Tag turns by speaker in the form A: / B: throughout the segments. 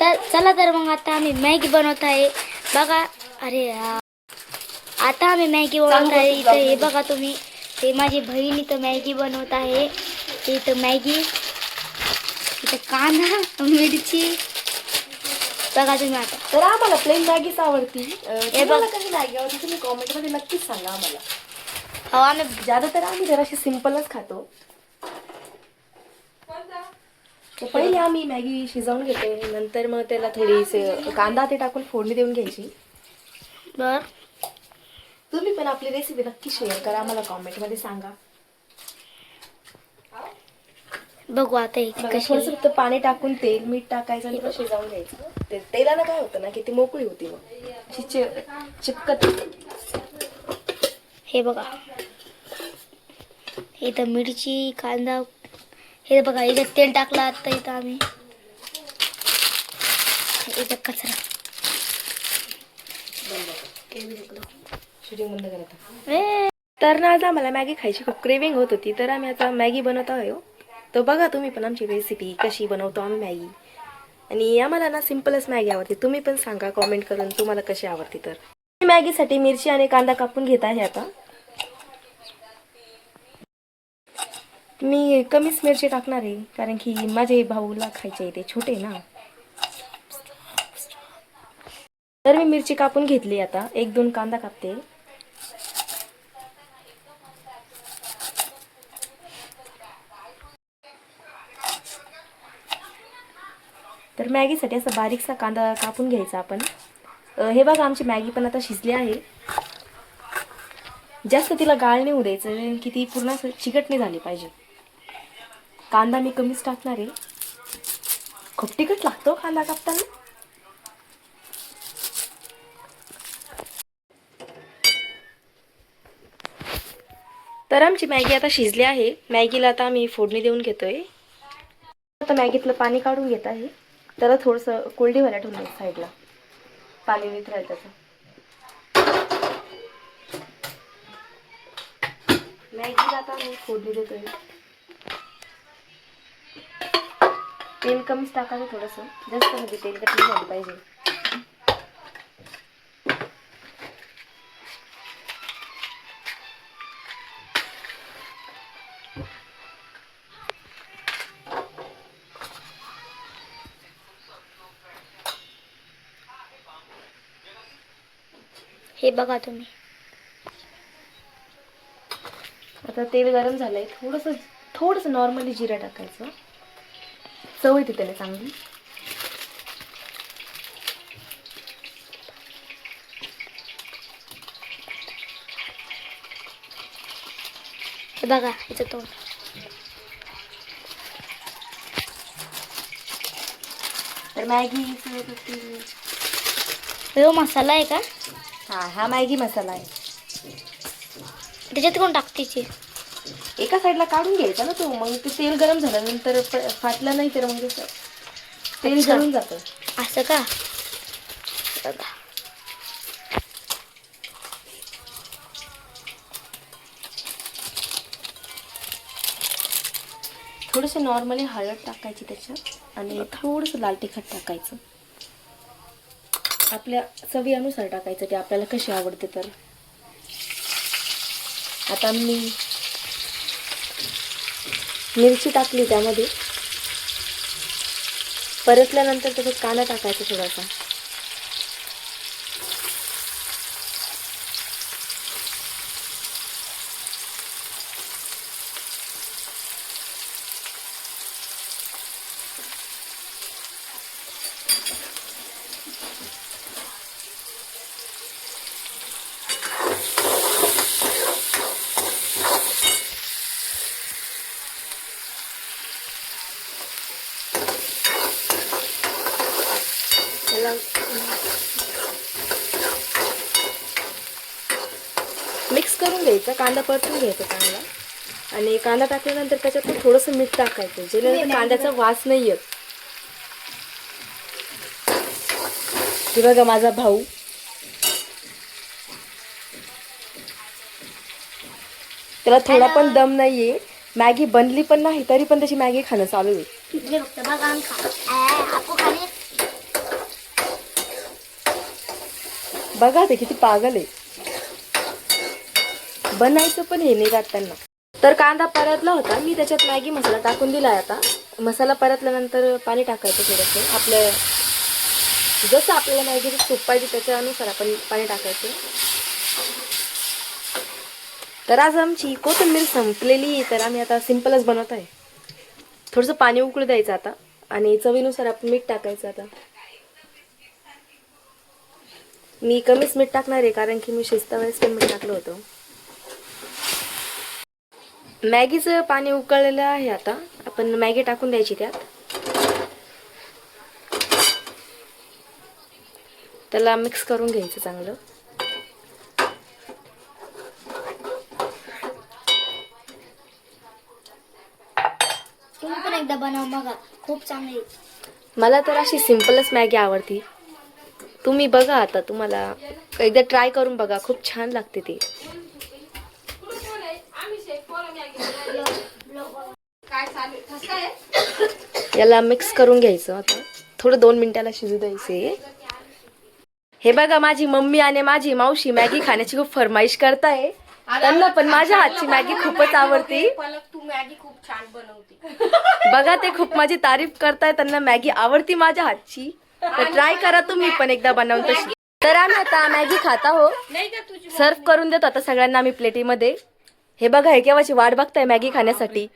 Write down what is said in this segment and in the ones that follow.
A: तर चला तर मग आता आम्ही मॅगी बनवत आहे. बघा अरे. आता आम्ही मॅगी बनवत आहे. इथं हे बघा तुम्ही. हे माझी बहीण इथं मॅगी बनवत आहे. इथं मॅगी. इथं कांदा मिरची. बघा तुम्ही आता.
B: तर आम्हाला प्लेन मॅगीच आवडती.
A: हे बघ.
B: कशी मॅगी आवडती? तुम्ही कॉमेंटमध्ये नक्कीच सांगा आम्हाला.
A: हो आम्ही
B: ज्यादा तर आम्ही जराशी सिम्पलच खातो. पहिले आम्ही मॅगी शिजवून घेतो. नंतर मग त्याला थोडी कांदा ते टाकून फोडणी देऊन घ्यायची.
A: बर.
B: तुम्ही पण आपली रेसिपी नक्की शेअर करा. आम्हाला कॉमेंटमध्ये सांगा.
A: बघू आता
B: थोडंसं फक्त पाणी टाकून तेल मीठ टाकायचं आणि शिजवून घ्यायचं. ते तेलानं काय होतं ना की ती मोकळी होती मग. अशी चिपकत.
A: हे बघा. इथं मिरची कांदा हे बघा इथं तेल टाकलं आता इथं आम्ही. इथं कचरा. ए,
B: तर ना आज आम्हाला मॅगी खायची खूप क्रेविंग होत होती तर आम्ही आता मॅगी बनवत आहोत. तर बघा तुम्ही पण आमची रेसिपी कशी बनवतो आम्ही मॅगी. आणि आम्हाला ना सिम्पलच मॅगी आवडते. तुम्ही पण सांगा कॉमेंट करून तुम्हाला कशी आवडते तर. मॅगीसाठी मिरची आणि कांदा कापून घेत आहे आता. मी कमीच मिरची टाकणार आहे कारण की माझे भाऊला खायचे आहे ते छोटे आहे ना. तर मी मिरची कापून घेतली आता एक दोन कांदा कापते. तर मॅगीसाठी असा बारीकसा कांदा कापून घ्यायचा आपण. हे बघा आमची मॅगी पण आता शिजली आहे. जास्त तिला गाळ नाही होऊ द्यायचं की ती पूर्ण असं चिकट नाही झाली पाहिजे. कांदा मी कमीच टाकणार आहे. खूप तिखट लागतो कांदा कापताना. तर आमची मॅगी आता शिजली आहे. मॅगीला आता आम्ही फोडणी देऊन घेतोय. आता मॅगीतलं पाणी काढून घेत आहे. त्याला थोडंसं कोल्डी व्हायला ठेवलं आहे साईडला पाणी निथळेल त्याचं. मॅगीला आता आम्ही फोडणी देतोय. तेल कमीच टाकायचं थोडंसं. जास्त म्हणजे तेल कमी झालं पाहिजे.
A: हे बघा तुम्ही.
B: आता तेल गरम झालंय. थोडंसं थोडंसं नॉर्मली जिरं टाकायचं. चव येते त्याला चांगली.
A: बघा इथं तो
B: तर मॅगी
A: हो मसाला आहे का?
B: हा हा मॅगी मसाला आहे.
A: त्याच्यात कोण टाकतेची
B: एका साईडला काढून घ्यायचा ना तो मग ते तेल गरम झाल्यानंतर प- फाटलं नाही तर मग कसं तेल
A: अच्छा.
B: जळून जातं.
A: असं का? बघा
B: थोडंसं नॉर्मली हळद टाकायची त्याच्यात आणि थोडंसं लाल तिखट टाकायचं. आपल्या चवीनुसार टाकायचं ते आपल्याला कशी आवडते तर. आता मी मिरची टाकली त्यामध्ये. परतल्यानंतर त्याच्यात कांदा टाकायचा थोडासा. त्याला मिक्स करून घ्यायचा कांदा परतून घ्यायचा चांगला. आणि कांदा टाकल्यानंतर त्याच्यात थोडंसं मीठ टाकायचं जेणेकरून कांद्याचा वास नाही येत. हे बघा माझा भाऊ. त्याला थोडा पण दम नाहीये. मॅगी बनली पण नाही तरी पण त्याची मॅगी खाणं चालू आहे.
A: बघा
B: ते किती पागल आहे. बनायचं पण हे नाही जात त्यांना तर कांदा परतला होता. मी त्याच्यात मॅगी मसाला टाकून दिलाय आता. मसाला परतल्यानंतर पाणी टाकायचं थोडंसं. आपलं जसं आपल्याला मॅगीचं सूप पाहिजे त्याच्यानुसार आपण पाणी टाकायचं. तर आज आमची कोथिंबीर संपलेली. आहे, तर आम्ही आता सिम्पलच बनवत आहे. थोडंसं पाणी उकळू द्यायचं आता. आणि चवीनुसार आपण मीठ टाकायचं आता. मी कमीच मीठ टाकणार आहे कारण की मी शिजता वेळेस मीठ टाकलं होतं. मॅगीचं पाणी उकळलेलं आहे आता. आपण मॅगी टाकून द्यायची त्यात. त्याला मिक्स करून घ्यायचं चांगलं.
A: तुम्ही पण एकदा बनव बघा. खूप चांगली.
B: मला तर अशी सिम्पलच मॅगी आवडती. तुम्ही बघा आता तुम्हाला एकदा ट्राय करून बघा. खूप छान लागते ती. याला मिक्स करून घ्यायचं आता. थोडं दोन मिनिटाला शिजू द्यायचे. हे बघा माझी मम्मी आणि माझी मावशी मॅगी खाण्याची खूप फरमाईश करताय. त्यांना पण माझ्या हातची मॅगी खूपच आवडती.
C: तू मॅगी खूप छान बनवते
B: बघा ते खूप माझी तारीफ करताय. त्यांना मॅगी आवडती माझ्या हातची. तर ट्राय करा तुम्ही पण एकदा बनवून तशी. तर आम्ही आता मॅगी खाता हो. सर्व करून देतो आता सगळ्यांना आम्ही प्लेटीमध्ये. हे बघा हे केव्हाची वाट बघताय मॅगी खाण्यासाठी.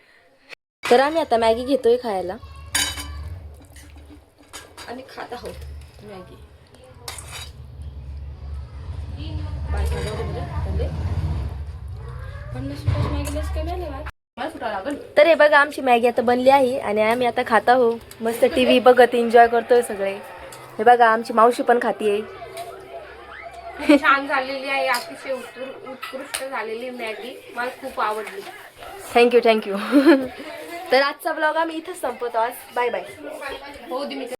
B: तर आम्ही आता मॅगी घेतोय खायला.
C: आणि खात आहोत मॅगी
B: तर हे बघा आमची मॅगी आता बनली आहे आणि आम्ही आता खात आहो मस्त टीव्ही बघत एन्जॉय करतोय सगळे. हे बघा आमची मावशी पण खातीये
C: खूप छान झालेली आहे अतिशय उत्कृ- उत्कृष्ट झालेली मॅगी. मला खूप आवडली.
B: थँक्यू थँक्यू तर आजचा ब्लॉग आम्ही इथंच संपवतो आज. बाय बाय
C: हो